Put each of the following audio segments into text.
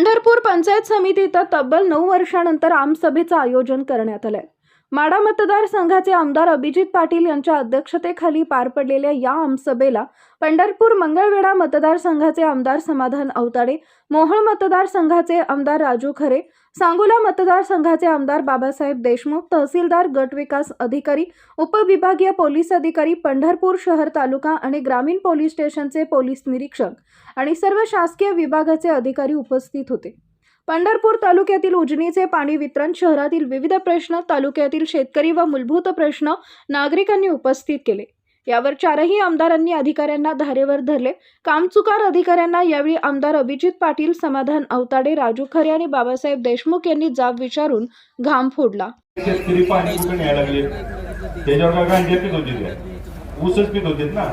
पंढरपूर पंचायत समिती इथं तब्बल नऊ वर्षानंतर आमसभेचं आयोजन करण्यात आलंय. माडा मतदारसंघाचे आमदार अभिजित पाटील यांच्या अध्यक्षतेखाली पार पडलेल्या या आमसभेला पंढरपूर मंगळवेढा मतदारसंघाचे आमदार समाधान अवताडे मोहोळ मतदारसंघाचे आमदार राजू खरे सांगोला मतदारसंघाचे आमदार बाबासाहेब देशमुख तहसीलदार गट विकास अधिकारी उपविभागीय पोलीस अधिकारी पंढरपूर शहर तालुका आणि ग्रामीण पोलीस स्टेशनचे पोलीस निरीक्षक आणि सर्व शासकीय विभागाचे अधिकारी उपस्थित होते. पंढरपूर तालुक्यातील उजनीचे पाणी वितरण शहरातील विविध प्रश्न तालुक्यातील शेतकरी व मूलभूत प्रश्न नागरिकांनी उपस्थित केले. यावर चारही आमदारांनी अधिकाऱ्यांना धारेवर धरले. कामचुकार अधिकाऱ्यांना यावेळी आमदार अभिजित पाटील समाधान अवताडे राजू खरे आणि बाबासाहेब देशमुख यांनी जाब विचारून घाम फोडला. त्याच्यावर गांजे पित होते ऊसच पित होते ना?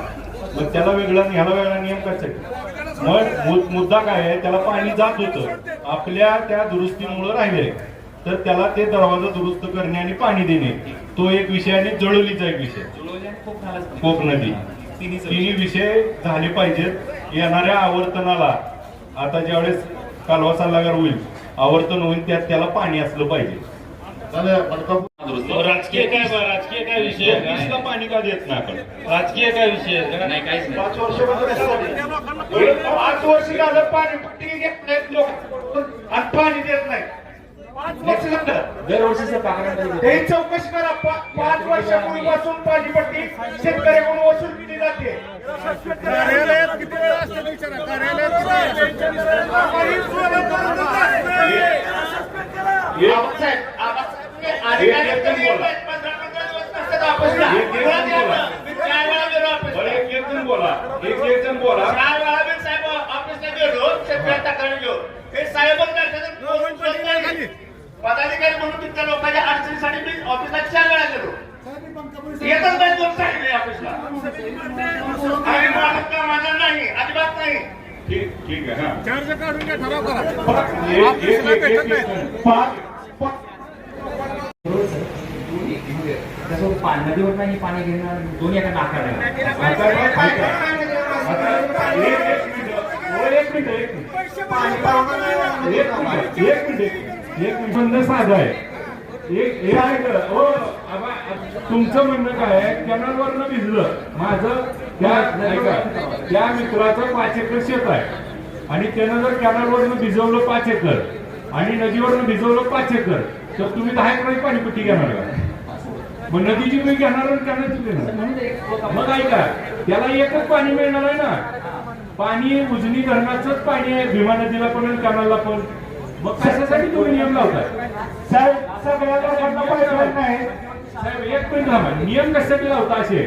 मग त्याला वेगळा आणि ह्याला वेगळा नियम कसा मग मुद्दा काय आहे? त्याला पाणी जात होतं. आपल्या त्या दुरुस्तीमुळे राहिले. तर त्याला ते दरवाजा दुरुस्त करणे आणि पाणी देणे तो एक विषय आणि जळोलीचा एक विषय. कोक नदी. तिन्ही विषय झाले पाहिजेत. येणाऱ्या आवर्तनाला आता ज्यावेळेस कालवा सल्लागार होईल आवर्तन होईल त्यात त्याला पाणी असलं पाहिजे. राजकीय काय विषय? वीसला पाणी का देत नाही आपण? राजकीय काय विषय आहे? नाही काहीच नाही. पाच वर्ष पाच वर्ष झालं? पाणी पट्टी घेत नाहीत लोक. आणि पाणी देत नाही. दरवर्षीचं पगारामध्ये हे चौकशी करा. पा- पाच वर्षापूर्वीपासून पाणी पट्टी शेतकऱ्याकडून वसूल केली जाते. कार्यालयात किती वेळ असतं विचारा. कार्यालयात किती वेळ हे- एक एक जण बोला. एक एक जण बोला. बरं, एक एक जण बोला. एक एक जण बोला. पदाधिकारी म्हणून तिथल्या लोकांच्या अडचणीसाठी मी ऑफिसला चार वेळा गेलो. येतच नाही दोन सांगितले ऑफिसला आणि माझं नाही अजिबात नाही. ठीक ठीक आहे हा. चार्ज काढून घ्या ठराव करा. एक- एक- एक- एक- एक- एक- पाच पाच- जसं पाणी नदीवर नाही पाणी घेणं दोन्ही एका नाकाला आहे. आता काय- काय- काय- आता एक- एक मिनिट. हो, एक मिनिट, एक मिनिट. एक मिनिट, एक मिनिट, एक मिनिट. एक मिनिट. बंद साधा आहे एक हे आहे का? हो, तुमचं म्हणणं काय आहे कॅनलवरनं भिजलं माझं त्या त्या मित्राचं पाच एकर शेत आहे आणि त्यानं जर कॅनलवरनं भिजवलं पाच एकर आणि नदीवरनं भिजवलं पाच एकर तर तुम्ही दहा एकराची पाणीपट्टी घेणार का मग नदीची तुम्ही घेणार आणि कॅनलची घेणार मग ऐका त्याला एकच पाणी मिळणार आहे ना. पाणी उजनी धरणाचंच पाणी आहे भीमा नदीला पण आणि कॅनलला पण. मग कशासाठी तुम्ही नियम लावताय? साहेब नाही. एक मिनिट थांबा. नियम कशासाठी लावता असे?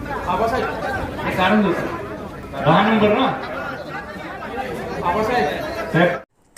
हे काढून देऊ दहा नंबर ना? साहेब